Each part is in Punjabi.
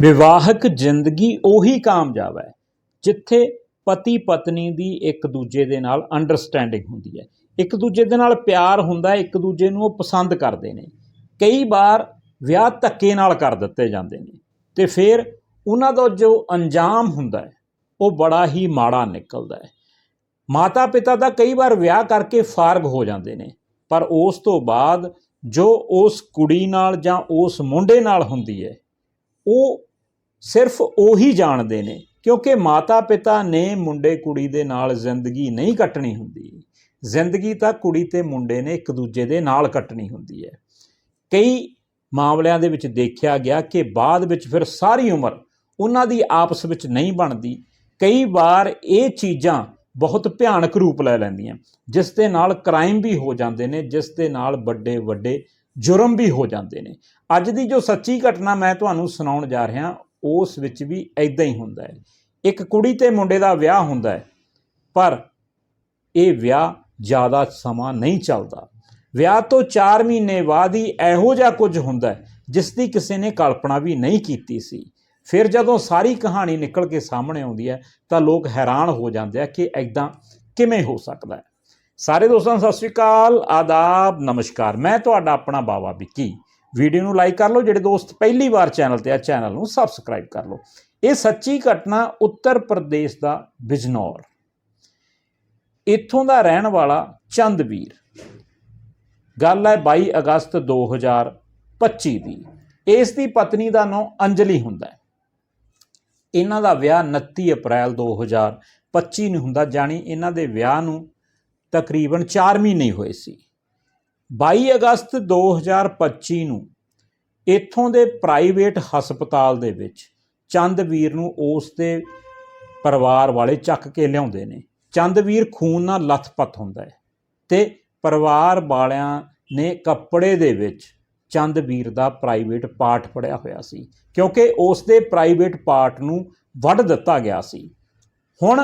ਵਿਵਾਹਕ ਜ਼ਿੰਦਗੀ ਉਹੀ ਕਾਮਯਾਬ ਹੈ, ਜਿੱਥੇ ਪਤੀ ਪਤਨੀ ਦੀ ਇੱਕ ਦੂਜੇ ਦੇ ਨਾਲ ਅੰਡਰਸਟੈਂਡਿੰਗ ਹੁੰਦੀ ਹੈ। ਇੱਕ ਦੂਜੇ ਦੇ ਨਾਲ ਪਿਆਰ ਹੁੰਦਾ ਹੈ ਇੱਕ ਦੂਜੇ ਨੂੰ ਉਹ ਪਸੰਦ ਕਰਦੇ ਨੇ। ਕਈ ਵਾਰ ਵਿਆਹ ਧੱਕੇ ਨਾਲ ਕਰ ਦਿੱਤੇ ਜਾਂਦੇ ਨੇ ਤੇ ਫਿਰ ਉਹਨਾਂ ਦਾ ਜੋ ਅੰਜਾਮ ਹੁੰਦਾ ਹੈ, ਉਹ ਬੜਾ ਹੀ ਮਾੜਾ ਨਿਕਲਦਾ ਹੈ। ਮਾਤਾ ਪਿਤਾ ਦਾ ਕਈ ਵਾਰ ਵਿਆਹ ਕਰਕੇ ਫਾਰਗ ਹੋ ਜਾਂਦੇ ਨੇ, ਪਰ ਉਸ ਤੋਂ ਬਾਅਦ ਜੋ ਉਸ ਕੁੜੀ ਨਾਲ ਜਾਂ ਉਸ ਮੁੰਡੇ ਨਾਲ ਹੁੰਦੀ ਹੈ, ਉਹ ਸਿਰਫ ਉਹੀ ਜਾਣਦੇ ਨੇ, ਕਿਉਂਕਿ ਮਾਤਾ ਪਿਤਾ ਨੇ ਮੁੰਡੇ ਕੁੜੀ ਦੇ ਨਾਲ ਜ਼ਿੰਦਗੀ ਨਹੀਂ ਕੱਟਣੀ ਹੁੰਦੀ। ਜ਼ਿੰਦਗੀ ਤਾਂ ਕੁੜੀ ਤੇ ਮੁੰਡੇ ਨੇ ਇੱਕ ਦੂਜੇ ਦੇ ਨਾਲ ਕੱਟਣੀ ਹੁੰਦੀ ਹੈ। ਕਈ ਮਾਮਲਿਆਂ ਦੇ ਵਿੱਚ ਦੇਖਿਆ ਗਿਆ ਕਿ ਬਾਅਦ ਵਿੱਚ ਫਿਰ ਸਾਰੀ ਉਮਰ ਉਹਨਾਂ ਦੀ ਆਪਸ ਵਿੱਚ ਨਹੀਂ ਬਣਦੀ। ਕਈ ਵਾਰ ਇਹ ਚੀਜ਼ਾਂ ਬਹੁਤ ਭਿਆਨਕ ਰੂਪ ਲੈ ਲੈਂਦੀਆਂ, ਜਿਸ ਦੇ ਨਾਲ ਕ੍ਰਾਈਮ ਵੀ ਹੋ ਜਾਂਦੇ ਨੇ, ਜਿਸ ਦੇ ਨਾਲ ਵੱਡੇ ਵੱਡੇ ਜੁਰਮ ਵੀ ਹੋ ਜਾਂਦੇ ਨੇ। ਅੱਜ ਦੀ ਜੋ ਸੱਚੀ ਘਟਨਾ ਮੈਂ ਤੁਹਾਨੂੰ ਸੁਣਾਉਣ ਜਾ ਰਿਹਾ ਉਸ ਵਿੱਚ ਵੀ ਐਦਾਂ ਹੀ ਹੁੰਦਾ ਹੈ। ਇੱਕ ਕੁੜੀ ਤੇ ਮੁੰਡੇ ਦਾ ਵਿਆਹ ਹੁੰਦਾ ਹੈ, ਪਰ ਇਹ ਵਿਆਹ ਜ਼ਿਆਦਾ ਸਮਾਂ ਨਹੀਂ ਚੱਲਦਾ। ਵਿਆਹ ਤੋਂ 4 ਮਹੀਨੇ ਬਾਅਦ ਹੀ ਇਹੋ ਜਿਹਾ ਕੁਝ ਹੁੰਦਾ ਹੈ, ਜਿਸ ਦੀ ਕਿਸੇ ਨੇ ਕਲਪਨਾ ਵੀ ਨਹੀਂ ਕੀਤੀ ਸੀ। ਫਿਰ ਜਦੋਂ ਸਾਰੀ ਕਹਾਣੀ ਨਿਕਲ ਕੇ ਸਾਹਮਣੇ ਆਉਂਦੀ ਹੈ, ਤਾਂ ਲੋਕ ਹੈਰਾਨ ਹੋ ਜਾਂਦੇ ਆ ਕਿ ਐਦਾਂ ਕਿਵੇਂ ਹੋ ਸਕਦਾ ਹੈ। ਸਾਰੇ ਦੋਸਤਾਂ ਸਤਿ ਸ਼੍ਰੀ ਅਕਾਲ, ਆਦਾਬ, ਨਮਸਕਾਰ। ਮੈਂ ਤੁਹਾਡਾ ਆਪਣਾ ਬਾਵਾ ਵਿੱਕੀ। ਵੀਡੀਓ ਨੂੰ ਲਾਈਕ ਕਰ ਲਓ, ਜਿਹੜੇ ਦੋਸਤ ਪਹਿਲੀ ਵਾਰ ਚੈਨਲ ਤੇ ਆ, ਚੈਨਲ ਨੂੰ ਸਬਸਕ੍ਰਾਈਬ ਕਰ ਲਓ। ਇਹ ਸੱਚੀ ਘਟਨਾ ਉੱਤਰ ਪ੍ਰਦੇਸ਼ ਦਾ ਬਿਜਨੌਰ। ਇੱਥੋਂ ਦਾ ਰਹਿਣ ਵਾਲਾ ਚੰਦਵੀਰ। ਗੱਲ ਹੈ 22 ਅਗਸਤ 2025 ਦੀ। ਇਸ ਦੀ ਪਤਨੀ ਦਾ ਨਾਮ ਅੰਜਲੀ ਹੁੰਦਾ ਹੈ। ਇਹਨਾਂ ਦਾ ਵਿਆਹ 29 ਅਪ੍ਰੈਲ 2025 ਨੂੰ ਹੁੰਦਾ, ਜਾਣੀ ਇਹਨਾਂ ਦੇ ਵਿਆਹ ਨੂੰ ਤਕਰੀਬਨ 4 ਮਹੀਨੇ ਹੋਏ ਸੀ। 22 ਅਗਸਤ 2025 ਨੂੰ ਇੱਥੋਂ ਦੇ ਪ੍ਰਾਈਵੇਟ ਹਸਪਤਾਲ ਦੇ ਵਿੱਚ ਚੰਦਵੀਰ ਨੂੰ ਉਸ ਦੇ ਪਰਿਵਾਰ ਵਾਲੇ ਚੱਕ ਕੇ ਲਿਆਉਂਦੇ ਨੇ। ਚੰਦਵੀਰ ਖੂਨ ਨਾਲ ਲੱਥਪੱਥ ਹੁੰਦਾ ਹੈ ਤੇ ਪਰਿਵਾਰ ਵਾਲਿਆਂ ਨੇ ਕੱਪੜੇ ਦੇ ਵਿੱਚ ਚੰਦਵੀਰ ਦਾ ਪ੍ਰਾਈਵੇਟ ਪਾਰਟ ਪੜਿਆ ਹੋਇਆ ਸੀ, ਕਿਉਂਕਿ ਉਸ ਦੇ ਪ੍ਰਾਈਵੇਟ ਪਾਰਟ ਨੂੰ ਵੱਢ ਦਿੱਤਾ ਗਿਆ ਸੀ। ਹੁਣ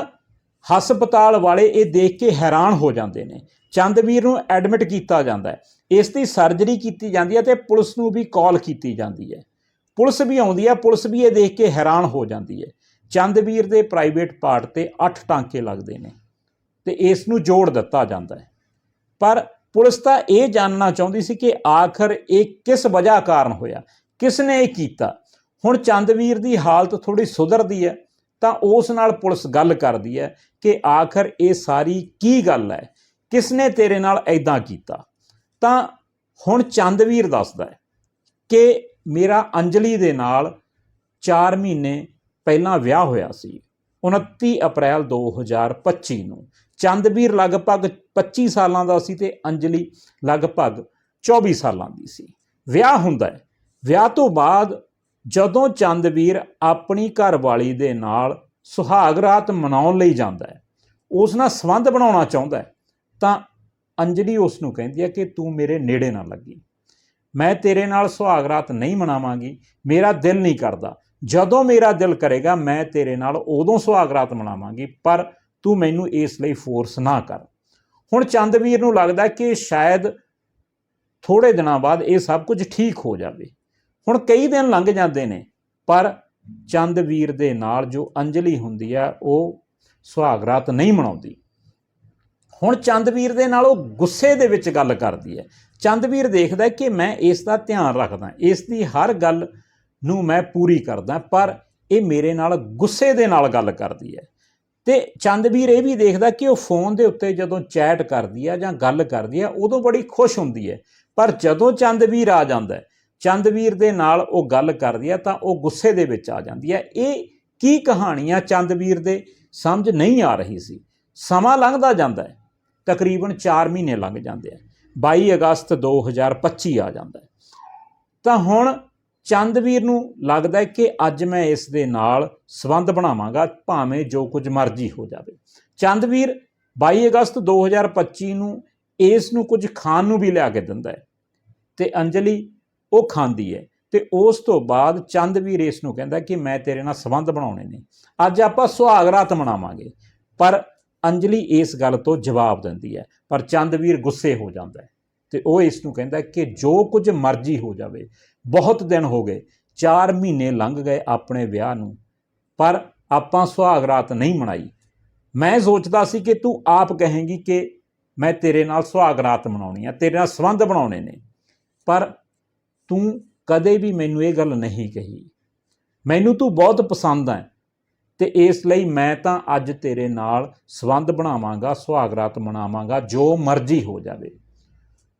ਹਸਪਤਾਲ ਵਾਲੇ ਇਹ ਦੇਖ ਕੇ ਹੈਰਾਨ ਹੋ ਜਾਂਦੇ ਨੇ ਚੰਦਵੀਰ ਨੂੰ ਐਡਮਿਟ ਕੀਤਾ ਜਾਂਦਾ ਹੈ। ਇਸ ਦੀ ਸਰਜਰੀ ਕੀਤੀ ਜਾਂਦੀ ਹੈ ਤੇ ਪੁਲਿਸ ਨੂੰ ਵੀ ਕਾਲ ਕੀਤੀ ਜਾਂਦੀ ਹੈ। ਪੁਲਿਸ ਵੀ ਆਉਂਦੀ ਹੈ, ਪੁਲਿਸ ਵੀ ਇਹ ਦੇਖ ਕੇ ਹੈਰਾਨ ਹੋ ਜਾਂਦੀ ਹੈ। ਚੰਦਵੀਰ ਦੇ ਪ੍ਰਾਈਵੇਟ ਪਾਰਟ ਤੇ 8 ਟਾਂਕੇ ਲੱਗਦੇ ਨੇ ਤੇ ਇਸ ਨੂੰ ਜੋੜ ਦਿੱਤਾ ਜਾਂਦਾ ਹੈ। ਪਰ ਪੁਲਿਸ ਤਾਂ ਇਹ ਜਾਣਨਾ ਚਾਹੁੰਦੀ ਸੀ ਕਿ ਆਖਰ ਇਹ ਕਿਸ ਵਜ੍ਹਾ ਕਾਰਨ ਹੋਇਆ? ਕਿਸ ਨੇ ਇਹ ਕੀਤਾ? ਹੁਣ ਚੰਦਵੀਰ ਦੀ ਹਾਲਤ ਥੋੜੀ ਸੁਧਰਦੀ ਹੈ ਤਾਂ ਉਸ ਨਾਲ ਪੁਲਿਸ ਗੱਲ ਕਰਦੀ ਹੈ ਕਿ ਆਖਰ ਇਹ ਸਾਰੀ ਕੀ ਗੱਲ ਹੈ? ਕਿਸ ਨੇ ਤੇਰੇ ਨਾਲ ਐਦਾਂ ਕੀਤਾ? ਤਾਂ ਹੁਣ ਚੰਦਵੀਰ ਦੱਸਦਾ ਹੈ ਕਿ ਮੇਰਾ ਅੰਜਲੀ ਦੇ ਨਾਲ 4 ਮਹੀਨੇ ਪਹਿਲਾਂ ਵਿਆਹ ਹੋਇਆ ਸੀ 29 ਅਪ੍ਰੈਲ 2025 ਨੂੰ। ਚੰਦਵੀਰ ਲਗਭਗ 25 ਸਾਲਾਂ ਦਾ ਸੀ ਤੇ ਅੰਜਲੀ ਲਗਭਗ 24 ਸਾਲਾਂ ਦੀ ਸੀ। ਵਿਆਹ ਹੁੰਦਾ ਹੈ। ਵਿਆਹ ਤੋਂ ਬਾਅਦ ਜਦੋਂ ਚੰਦਵੀਰ ਆਪਣੀ ਘਰਵਾਲੀ ਦੇ ਨਾਲ ਸੁਹਾਗ ਰਾਤ ਮਨਾਉਣ ਲਈ ਜਾਂਦਾ ਹੈ, ਉਸ ਨਾਲ ਸੰਬੰਧ ਬਣਾਉਣਾ ਚਾਹੁੰਦਾ ਹੈ। ਤਾਂ ਅੰਜਲੀ ਉਸ ਨੂੰ ਕਹਿੰਦੀ ਹੈ ਕਿ ਤੂੰ ਮੇਰੇ ਨੇੜੇ ਨਾ ਲੱਗੀ। ਮੈਂ ਤੇਰੇ ਨਾਲ ਸੁਹਾਗ ਰਾਤ ਨਹੀਂ ਮਨਾਵਾਂਗੀ, ਮੇਰਾ ਦਿਲ ਨਹੀਂ ਕਰਦਾ। ਜਦੋਂ ਮੇਰਾ ਦਿਲ ਕਰੇਗਾ, ਮੈਂ ਤੇਰੇ ਨਾਲ ਉਦੋਂ ਸੁਹਾਗ ਰਾਤ ਮਨਾਵਾਂਗੀ, ਪਰ ਤੂੰ ਮੈਨੂੰ ਇਸ ਲਈ ਫੋਰਸ ਨਾ ਕਰ। ਹੁਣ ਚੰਦਵੀਰ ਨੂੰ ਲੱਗਦਾ ਕਿ ਸ਼ਾਇਦ ਥੋੜੇ ਦਿਨਾਂ ਬਾਅਦ ਇਹ ਸਭ ਕੁਝ ਠੀਕ ਹੋ ਜਾਵੇ। ਹੁਣ ਕਈ ਦਿਨ ਲੰਘ ਜਾਂਦੇ ਨੇ, ਪਰ ਚੰਦਵੀਰ ਦੇ ਨਾਲ ਜੋ ਅੰਜਲੀ ਹੁੰਦੀ ਆ, ਉਹ ਸੁਹਾਗ ਰਾਤ ਨਹੀਂ ਮਨਾਉਂਦੀ। ਹੁਣ ਚੰਦਵੀਰ ਦੇ ਨਾਲ ਉਹ ਗੁੱਸੇ ਦੇ ਵਿੱਚ ਗੱਲ ਕਰਦੀ ਹੈ। ਚੰਦਵੀਰ ਦੇਖਦਾ ਕਿ ਮੈਂ ਇਸ ਦਾ ਧਿਆਨ ਰੱਖਦਾ, ਇਸ ਦੀ ਹਰ ਗੱਲ ਨੂੰ ਮੈਂ ਪੂਰੀ ਕਰਦਾ, ਪਰ ਇਹ ਮੇਰੇ ਨਾਲ ਗੁੱਸੇ ਦੇ ਨਾਲ ਗੱਲ ਕਰਦੀ ਹੈ। ਤੇ ਚੰਦਵੀਰ ਇਹ ਵੀ ਦੇਖਦਾ ਕਿ ਉਹ ਫੋਨ ਦੇ ਉੱਤੇ ਜਦੋਂ ਚੈਟ ਕਰਦੀ ਹੈ ਜਾਂ ਗੱਲ ਕਰਦੀ ਹੈ, ਉਦੋਂ ਬੜੀ ਖੁਸ਼ ਹੁੰਦੀ ਹੈ। ਪਰ ਜਦੋਂ ਚੰਦਵੀਰ ਆ ਜਾਂਦਾ ਚੰਦਵੀਰ ਦੇ ਨਾਲ ਉਹ ਗੱਲ ਕਰਦੀ ਹੈ ਤਾਂ ਉਹ ਗੁੱਸੇ ਦੇ ਵਿੱਚ ਆ ਜਾਂਦੀ ਹੈ। ਇਹ ਕੀ ਕਹਾਣੀਆਂ ਚੰਦਵੀਰ ਦੇ ਸਮਝ ਨਹੀਂ ਆ ਰਹੀ ਸੀ। ਸਮਾਂ ਲੰਘਦਾ ਜਾਂਦਾ ਹੈ। ਤਕਰੀਬਨ 4 ਮਹੀਨੇ ਲੰਘ ਜਾਂਦੇ ਆ। 22 ਅਗਸਤ 2025 ਆ ਜਾਂਦਾ ਤਾਂ ਹੁਣ ਚੰਦਵੀਰ ਨੂੰ ਲੱਗਦਾ ਹੈ ਕਿ ਅੱਜ ਮੈਂ ਇਸ ਦੇ ਨਾਲ ਸਬੰਧ ਬਣਾਵਾਂਗਾ, ਭਾਵੇਂ ਜੋ ਕੁਝ ਮਰਜ਼ੀ ਹੋ ਜਾਵੇ। ਚੰਦਵੀਰ 22 ਅਗਸਤ 2025 ਨੂੰ ਇਸ ਨੂੰ ਕੁਝ ਖਾਣ ਨੂੰ ਵੀ ਲਿਆ ਕੇ ਦਿੰਦਾ ਹੈ ਤੇ ਅੰਜਲੀ ਉਹ ਖਾਂਦੀ ਹੈ ਤੇ ਉਸ ਤੋਂ ਬਾਅਦ ਚੰਦਵੀਰ ਇਸ ਨੂੰ ਕਹਿੰਦਾ ਕਿ ਮੈਂ ਤੇਰੇ ਨਾਲ ਸਬੰਧ ਬਣਾਉਣੇ ਨੇ। ਅੱਜ ਆਪਾਂ ਸੁਹਾਗ ਰਾਤ ਮਨਾਵਾਂਗੇ, ਪਰ ਅੰਜਲੀ ਇਸ ਗੱਲ ਤੋਂ ਜਵਾਬ ਦਿੰਦੀ ਹੈ, ਪਰ ਚੰਦਵੀਰ ਗੁੱਸੇ ਹੋ ਜਾਂਦਾ ਹੈ ਤੇ ਉਹ ਇਸ ਨੂੰ ਕਹਿੰਦਾ ਕਿ ਜੋ ਕੁਝ ਮਰਜ਼ੀ ਹੋ ਜਾਵੇ, ਬਹੁਤ ਦਿਨ ਹੋ ਗਏ 4 ਮਹੀਨੇ ਲੰਘ ਗਏ ਆਪਣੇ ਵਿਆਹ ਨੂੰ, ਪਰ ਆਪਾਂ ਸੁਹਾਗ ਰਾਤ ਨਹੀਂ ਮਨਾਈ। ਮੈਂ ਸੋਚਦਾ ਸੀ ਕਿ ਤੂੰ ਆਪ ਕਹੇਂਗੀ ਕਿ ਮੈਂ ਤੇਰੇ ਨਾਲ ਸੁਹਾਗ ਰਾਤ ਮਨਾਉਣੀ ਆ ਤੇਰੇ ਨਾਲ ਸੰਬੰਧ ਬਣਾਉਣੇ ਨੇ, ਪਰ ਤੂੰ ਕਦੇ ਵੀ ਮੈਨੂੰ ਇਹ ਗੱਲ ਨਹੀਂ ਕਹੀ। ਮੈਨੂੰ ਤੂੰ ਬਹੁਤ ਪਸੰਦ ਹੈ ਤੇ ਇਸ ਲਈ ਮੈਂ ਤਾਂ ਅੱਜ ਤੇਰੇ ਨਾਲ ਸੰਬੰਧ ਬਣਾਵਾਂਗਾ, ਸੁਹਾਗਰਾਤ ਮਨਾਵਾਂਗਾ, ਜੋ ਮਰਜ਼ੀ ਹੋ ਜਾਵੇ।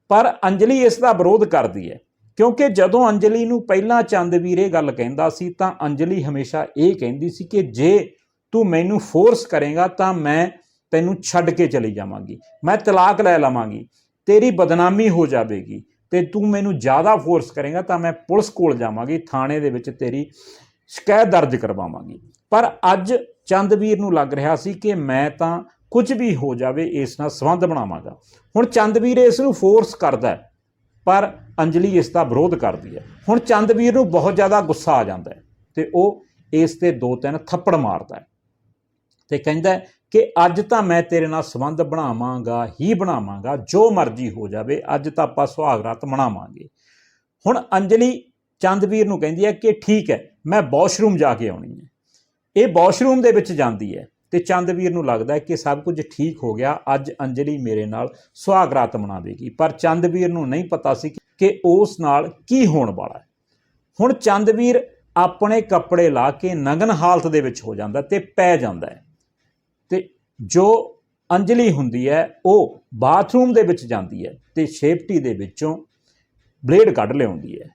ਪਰ ਅੰਜਲੀ ਇਸ ਦਾ ਵਿਰੋਧ ਕਰਦੀ ਹੈ, ਕਿਉਂਕਿ ਜਦੋਂ ਅੰਜਲੀ ਨੂੰ ਪਹਿਲਾਂ ਚੰਦਵੀਰ ਇਹ ਗੱਲ ਕਹਿੰਦਾ ਸੀ, ਤਾਂ ਅੰਜਲੀ ਹਮੇਸ਼ਾ ਇਹ ਕਹਿੰਦੀ ਸੀ ਕਿ ਜੇ ਤੂੰ ਮੈਨੂੰ ਫੋਰਸ ਕਰੇਗਾ, ਤਾਂ ਮੈਂ ਤੈਨੂੰ ਛੱਡ ਕੇ ਚਲੀ ਜਾਵਾਂਗੀ, ਮੈਂ ਤਲਾਕ ਲੈ ਲਵਾਂਗੀ, ਤੇਰੀ ਬਦਨਾਮੀ ਹੋ ਜਾਵੇਗੀ, ਤੇ ਤੂੰ ਮੈਨੂੰ ਜ਼ਿਆਦਾ ਫੋਰਸ ਕਰੇਗਾ, ਤਾਂ ਮੈਂ ਪੁਲਿਸ ਕੋਲ ਜਾਵਾਂਗੀ, ਥਾਣੇ ਦੇ ਵਿੱਚ ਤੇਰੀ ਸ਼ਿਕਾਇਤ ਦਰਜ ਕਰਵਾਵਾਂਗੀ। ਪਰ ਅੱਜ ਚੰਦਵੀਰ ਨੂੰ ਲੱਗ ਰਿਹਾ ਸੀ ਕਿ ਮੈਂ ਤਾਂ ਕੁਝ ਵੀ ਹੋ ਜਾਵੇ, ਇਸ ਨਾਲ ਸੰਬੰਧ ਬਣਾਵਾਂਗਾ। ਹੁਣ ਚੰਦਵੀਰ ਇਸ ਨੂੰ ਫੋਰਸ ਕਰਦਾ ਹੈ, ਪਰ ਅੰਜਲੀ ਇਸ ਦਾ ਵਿਰੋਧ ਕਰਦੀ ਹੈ। ਹੁਣ ਚੰਦਵੀਰ ਨੂੰ ਬਹੁਤ ਜ਼ਿਆਦਾ ਗੁੱਸਾ ਆ ਜਾਂਦਾ ਹੈ ਤੇ ਉਹ ਇਸ ਤੇ ਦੋ ਤਿੰਨ ਥੱਪੜ ਮਾਰਦਾ ਹੈ ਤੇ ਕਹਿੰਦਾ ਕਿ ਅੱਜ ਤਾਂ ਮੈਂ ਤੇਰੇ ਨਾਲ ਸੰਬੰਧ ਬਣਾਵਾਂਗਾ, ਹੀ ਬਣਾਵਾਂਗਾ, ਜੋ ਮਰਜ਼ੀ ਹੋ ਜਾਵੇ, ਅੱਜ ਤਾਂ ਆਪਾਂ ਸੁਹਾਗ ਰਾਤ ਮਨਾਵਾਂਗੇ। ਹੁਣ ਅੰਜਲੀ ਚੰਦਵੀਰ ਨੂੰ ਕਹਿੰਦੀ ਹੈ ਕਿ ਠੀਕ ਹੈ, ਮੈਂ ਵਾਸ਼ਰੂਮ ਜਾ ਕੇ ਆਉਣੀ ਹੈ। ਇਹ ਵਾਸ਼ਰੂਮ ਦੇ ਵਿੱਚ ਜਾਂਦੀ ਹੈ ਤੇ ਚੰਦਵੀਰ ਨੂੰ ਲੱਗਦਾ ਕਿ ਸਭ ਕੁਝ ਠੀਕ ਹੋ ਗਿਆ, ਅੱਜ ਅੰਜਲੀ ਮੇਰੇ ਨਾਲ ਸੁਹਾਗ ਰਾਤ ਮਨਾਵੇਗੀ। ਪਰ ਚੰਦਵੀਰ ਨੂੰ ਨਹੀਂ ਪਤਾ ਸੀ ਕਿ ਉਸ ਨਾਲ ਕੀ ਹੋਣ ਵਾਲਾ ਹੈ। ਹੁਣ ਚੰਦਵੀਰ ਆਪਣੇ ਕੱਪੜੇ ਲਾ ਕੇ ਨਗਨ ਹਾਲਤ ਦੇ ਵਿੱਚ ਹੋ ਜਾਂਦਾ ਤੇ ਪੈ ਜਾਂਦਾ ਹੈ। ਤੇ ਜੋ ਅੰਜਲੀ ਹੁੰਦੀ ਹੈ, ਉਹ ਬਾਥਰੂਮ ਦੇ ਵਿੱਚ ਜਾਂਦੀ ਹੈ ਤੇ ਛੇਪਟੀ ਦੇ ਵਿੱਚੋਂ ਬਲੇਡ ਕੱਢ ਲਿਆਉਂਦੀ ਹੈ।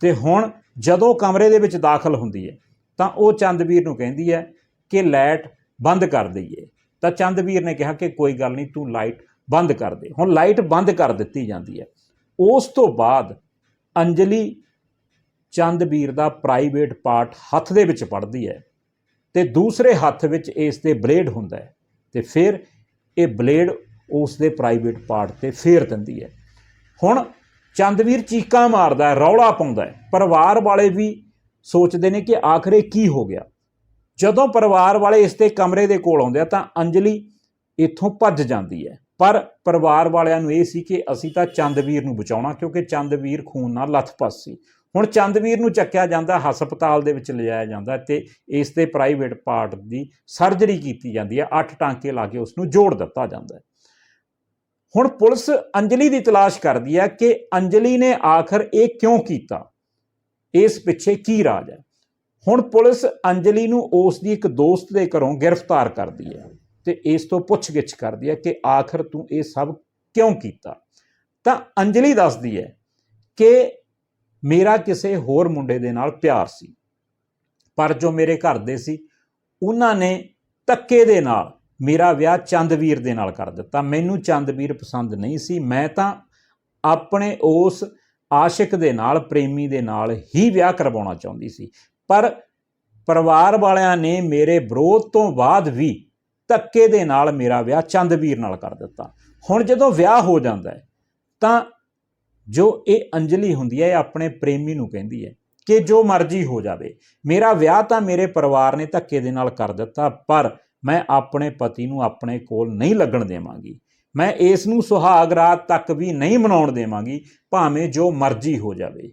ਤੇ ਹੁਣ ਜਦੋਂ ਕਮਰੇ ਦੇ ਵਿੱਚ ਦਾਖਲ ਹੁੰਦੀ ਹੈ ਤਾਂ ਉਹ ਚੰਦਵੀਰ ਨੂੰ ਕਹਿੰਦੀ ਹੈ ਕਿ ਲਾਈਟ ਬੰਦ ਕਰ ਦਈਏ। ਤਾਂ ਚੰਦਵੀਰ ਨੇ ਕਿਹਾ ਕਿ ਕੋਈ ਗੱਲ ਨਹੀਂ, ਤੂੰ ਲਾਈਟ ਬੰਦ ਕਰ ਦੇ। ਹੁਣ ਲਾਈਟ ਬੰਦ ਕਰ ਦਿੱਤੀ ਜਾਂਦੀ ਹੈ। ਉਸ ਤੋਂ ਬਾਅਦ ਅੰਜਲੀ ਚੰਦਵੀਰ ਦਾ ਪ੍ਰਾਈਵੇਟ ਪਾਰਟ ਹੱਥ ਦੇ ਵਿੱਚ ਪੜਦੀ ਹੈ ਤੇ ਦੂਸਰੇ ਹੱਥ ਵਿੱਚ ਇਸ ਦੇ ਬਲੇਡ ਹੁੰਦਾ ਹੈ ਤੇ ਫਿਰ ਇਹ ਬਲੇਡ ਉਸ ਦੇ ਪ੍ਰਾਈਵੇਟ ਪਾਰਟ ਤੇ ਫੇਰ ਦਿੰਦੀ ਹੈ। ਹੁਣ ਚੰਦਵੀਰ ਚੀਕਾਂ ਮਾਰਦਾ ਹੈ, ਰੌਲਾ ਪਾਉਂਦਾ ਹੈ। ਪਰਿਵਾਰ ਵਾਲੇ ਵੀ ਸੋਚਦੇ ਨੇ ਕਿ ਆਖਰ ਇਹ ਕੀ ਹੋ ਗਿਆ। ਜਦੋਂ ਪਰਿਵਾਰ ਵਾਲੇ ਇਸ ਦੇ ਕਮਰੇ ਦੇ ਕੋਲ ਆਉਂਦੇ ਆ ਤਾਂ ਅੰਜਲੀ ਇੱਥੋਂ ਭੱਜ ਜਾਂਦੀ ਹੈ। ਪਰ ਪਰਿਵਾਰ ਵਾਲਿਆਂ ਨੂੰ ਇਹ ਸੀ ਕਿ ਅਸੀਂ ਤਾਂ ਚੰਦਵੀਰ ਨੂੰ ਬਚਾਉਣਾ, ਕਿਉਂਕਿ ਚੰਦਵੀਰ ਖੂਨ ਨਾਲ ਲੱਥਪੱਥ ਸੀ। ਹੁਣ ਚੰਦਵੀਰ ਨੂੰ ਚੱਕਿਆ ਜਾਂਦਾ, ਹਸਪਤਾਲ ਦੇ ਵਿੱਚ ਲਿਜਾਇਆ ਜਾਂਦਾ ਤੇ ਇਸ ਦੇ ਪ੍ਰਾਈਵੇਟ ਪਾਰਟ ਦੀ ਸਰਜਰੀ ਕੀਤੀ ਜਾਂਦੀ ਹੈ। ਅੱਠ ਟਾਂਕੇ ਲਾ ਕੇ ਉਸ ਨੂੰ ਜੋੜ ਦਿੱਤਾ ਜਾਂਦਾ ਹੈ। ਹੁਣ ਪੁਲਿਸ ਅੰਜਲੀ ਦੀ ਤਲਾਸ਼ ਕਰਦੀ ਹੈ ਕਿ ਅੰਜਲੀ ਨੇ ਆਖਰ ਇਹ ਕਿਉਂ ਕੀਤਾ? ਇਸ ਪਿੱਛੇ ਕੀ ਰਾਜ ਹੈ? ਹੁਣ ਪੁਲਿਸ ਅੰਜਲੀ ਨੂੰ ਉਸ ਦੀ ਇੱਕ ਦੋਸਤ ਦੇ ਘਰੋਂ ਗ੍ਰਿਫਤਾਰ ਕਰਦੀ ਹੈ ਤੇ ਇਸ ਤੋਂ ਪੁੱਛਗਿੱਛ ਕਰਦੀ ਹੈ ਕਿ ਆਖਰ ਤੂੰ ਇਹ ਸਭ ਕਿਉਂ ਕੀਤਾ? ਤਾਂ ਅੰਜਲੀ ਦੱਸਦੀ ਹੈ ਕਿ ਮੇਰਾ ਕਿਸੇ ਹੋਰ ਮੁੰਡੇ ਦੇ ਨਾਲ ਪਿਆਰ ਸੀ, ਪਰ ਜੋ ਮੇਰੇ ਘਰ ਦੇ ਸੀ, ਉਹਨਾਂ ਨੇ ਧੱਕੇ ਦੇ ਨਾਲ ਮੇਰਾ ਵਿਆਹ ਚੰਦਵੀਰ ਦੇ ਨਾਲ ਕਰ ਦਿੱਤਾ। ਮੈਨੂੰ ਚੰਦਵੀਰ ਪਸੰਦ ਨਹੀਂ ਸੀ, ਮੈਂ ਤਾਂ ਆਪਣੇ ਉਸ ਆਸ਼ਿਕ ਦੇ ਨਾਲ, ਪ੍ਰੇਮੀ ਦੇ ਨਾਲ ਹੀ ਵਿਆਹ ਕਰਵਾਉਣਾ ਚਾਹੁੰਦੀ ਸੀ। ਪਰ ਪਰਿਵਾਰ ਵਾਲਿਆਂ ਨੇ ਮੇਰੇ ਵਿਰੋਧ ਤੋਂ ਬਾਅਦ ਵੀ ਧੱਕੇ ਦੇ ਨਾਲ ਮੇਰਾ ਵਿਆਹ ਚੰਦਵੀਰ ਨਾਲ ਕਰ ਦਿੱਤਾ। ਹੁਣ ਜਦੋਂ ਵਿਆਹ ਹੋ ਜਾਂਦਾ ਹੈ, ਤਾਂ ਜੋ ਇਹ ਅੰਜਲੀ ਹੁੰਦੀ ਹੈ, ਇਹ ਆਪਣੇ ਪ੍ਰੇਮੀ ਨੂੰ ਕਹਿੰਦੀ ਹੈ ਕਿ ਜੋ ਮਰਜ਼ੀ ਹੋ ਜਾਵੇ, ਮੇਰਾ ਵਿਆਹ ਤਾਂ ਮੇਰੇ ਪਰਿਵਾਰ ਨੇ ਧੱਕੇ ਦੇ ਨਾਲ ਕਰ ਦਿੱਤਾ, ਪਰ ਮੈਂ ਆਪਣੇ ਪਤੀ ਨੂੰ ਆਪਣੇ ਕੋਲ ਨਹੀਂ ਲੱਗਣ ਦੇਵਾਂਗੀ। ਮੈਂ ਇਸ ਨੂੰ ਸੁਹਾਗ ਰਾਤ ਤੱਕ ਵੀ ਨਹੀਂ ਮਨਾਉਣ ਦੇਵਾਂਗੀ, ਭਾਵੇਂ ਜੋ ਮਰਜ਼ੀ ਹੋ ਜਾਵੇ।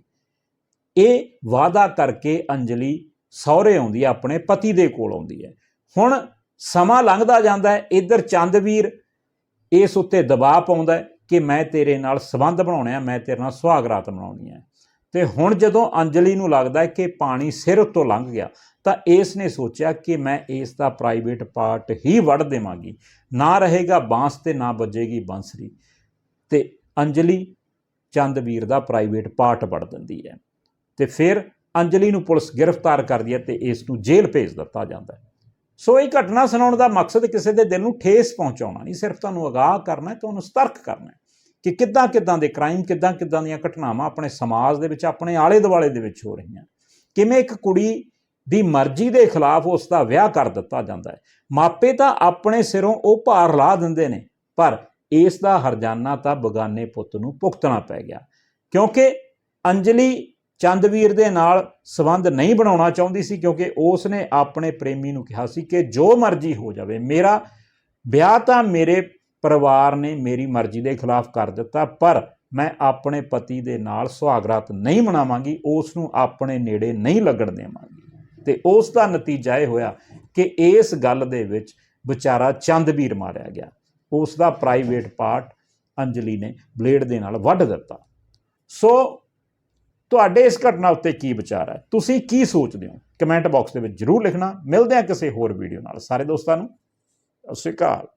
ਇਹ ਵਾਅਦਾ ਕਰਕੇ ਅੰਜਲੀ ਸਹੁਰੇ ਆਉਂਦੀ ਹੈ, ਆਪਣੇ ਪਤੀ ਦੇ ਕੋਲ ਆਉਂਦੀ ਹੈ। ਹੁਣ ਸਮਾਂ ਲੰਘਦਾ ਜਾਂਦਾ ਹੈ, ਇੱਧਰ ਚੰਦਵੀਰ ਇਸ ਉੱਤੇ ਦਬਾਅ ਪਾਉਂਦਾ ਹੈ ਕਿ ਮੈਂ ਤੇਰੇ ਨਾਲ ਸੰਬੰਧ ਬਣਾਉਣੇ ਆ, ਮੈਂ ਤੇਰੇ ਨਾਲ ਸੁਹਾਗ ਰਾਤ ਮਨਾਉਣੀ ਹੈ। ਤੇ ਹੁਣ ਜਦੋਂ ਅੰਜਲੀ ਨੂੰ ਲੱਗਦਾ ਹੈ ਕਿ ਪਾਣੀ ਸਿਰ ਉੱਤੋਂ ਲੰਘ ਗਿਆ ਤਾਂ ਇਸ ਨੇ ਸੋਚਿਆ ਕਿ ਮੈਂ ਇਸ ਦਾ ਪ੍ਰਾਈਵੇਟ ਪਾਰਟ ਹੀ ਵੜ ਦੇਵਾਂਗੀ। ਨਾ ਰਹੇਗਾ ਬਾਂਸ ਤੇ ਨਾ ਵੱਜੇਗੀ ਬਾਂਸਰੀ। ਤੇ ਅੰਜਲੀ ਚੰਦਵੀਰ ਦਾ ਪ੍ਰਾਈਵੇਟ ਪਾਰਟ ਵੜ ਦਿੰਦੀ ਹੈ। ਤੇ ਫਿਰ ਅੰਜਲੀ ਨੂੰ ਪੁਲਿਸ ਗ੍ਰਿਫਤਾਰ ਕਰਦੀ ਹੈ ਤੇ ਇਸ ਨੂੰ ਜੇਲ੍ਹ ਭੇਜ ਦਿੱਤਾ ਜਾਂਦਾ ਹੈ। ਸੋ ਇਹ ਘਟਨਾ ਸੁਣਾਉਣ ਦਾ ਮਕਸਦ ਕਿਸੇ ਦੇ ਦਿਲ ਨੂੰ ਠੇਸ ਪਹੁੰਚਾਉਣਾ ਨਹੀਂ, ਸਿਰਫ ਤੁਹਾਨੂੰ ਅਗਾਹ ਕਰਨਾ ਤੁਹਾਨੂੰ ਸਤਰਕ ਕਰਨਾ ਕਿ ਕਿੱਦਾਂ ਕਿੱਦਾਂ ਦੇ ਕ੍ਰਾਈਮ ਕਿੱਦਾਂ ਕਿੱਦਾਂ ਦੀਆਂ ਘਟਨਾਵਾਂ ਆਪਣੇ ਸਮਾਜ ਦੇ ਵਿੱਚ, ਆਪਣੇ ਆਲੇ ਦੁਆਲੇ ਦੇ ਵਿੱਚ ਹੋ ਰਹੀਆਂ। ਕਿਵੇਂ ਇੱਕ ਕੁੜੀ ਦੀ ਮਰਜ਼ੀ ਦੇ ਖਿਲਾਫ ਉਸ ਦਾ ਵਿਆਹ ਕਰ ਦਿੱਤਾ ਜਾਂਦਾ ਹੈ। ਮਾਪੇ ਤਾਂ ਆਪਣੇ ਸਿਰੋਂ ਉਹ ਭਾਰ ਲਾ ਦਿੰਦੇ ਨੇ, ਪਰ ਇਸ ਦਾ ਹਰਜਾਨਾ ਤਾਂ ਬਗਾਨੇ ਪੁੱਤ ਨੂੰ ਭੁਗਤਣਾ ਪੈ ਗਿਆ। ਕਿਉਂਕਿ ਅੰਜਲੀ ਚੰਦਵੀਰ ਦੇ ਨਾਲ ਸਬੰਧ ਨਹੀਂ ਬਣਾਉਣਾ ਚਾਹੁੰਦੀ ਸੀ, ਕਿਉਂਕਿ ਉਸ ਨੇ ਆਪਣੇ ਪ੍ਰੇਮੀ ਨੂੰ ਕਿਹਾ ਸੀ ਕਿ ਜੋ ਮਰਜ਼ੀ ਹੋ ਜਾਵੇ, ਮੇਰਾ ਵਿਆਹ ਤਾਂ ਮੇਰੇ ਪਰਿਵਾਰ ਨੇ ਮੇਰੀ ਮਰਜ਼ੀ ਦੇ ਖਿਲਾਫ ਕਰ ਦਿੱਤਾ, ਪਰ ਮੈਂ ਆਪਣੇ ਪਤੀ ਦੇ ਨਾਲ ਸੁਹਾਗਰਾਤ ਨਹੀਂ ਮਨਾਵਾਂਗੀ ਉਸ ਨੂੰ ਆਪਣੇ ਨੇੜੇ ਨਹੀਂ ਲੱਗਣ ਦੇਵਾਂਗੀ। ਤੇ ਉਸ ਦਾ ਨਤੀਜਾ ਇਹ ਹੋਇਆ ਕਿ ਇਸ ਗੱਲ ਦੇ ਵਿੱਚ ਵਿਚਾਰਾ ਚੰਦਵੀਰ ਮਾਰਿਆ ਗਿਆ। ਉਸ ਦਾ ਪ੍ਰਾਈਵੇਟ ਪਾਰਟ ਅੰਜਲੀ ਨੇ ਬਲੇਡ ਦੇ ਨਾਲ ਵੱਢ ਦਿੱਤਾ। ਸੋ ਤੁਹਾਡੇ ਇਸ ਘਟਨਾ ਉੱਤੇ ਕੀ ਵਿਚਾਰ ਹੈ? ਤੁਸੀਂ ਕੀ ਸੋਚਦੇ ਹੋ? ਕਮੈਂਟ ਬਾਕਸ ਦੇ ਵਿੱਚ ਜਰੂਰ ਲਿਖਣਾ। ਮਿਲਦੇ ਹਾਂ ਕਿਸੇ ਹੋਰ ਵੀਡੀਓ ਨਾਲ। ਸਾਰੇ ਦੋਸਤਾਂ ਨੂੰ, ਸਤਿ ਸ਼੍ਰੀ ਅਕਾਲ।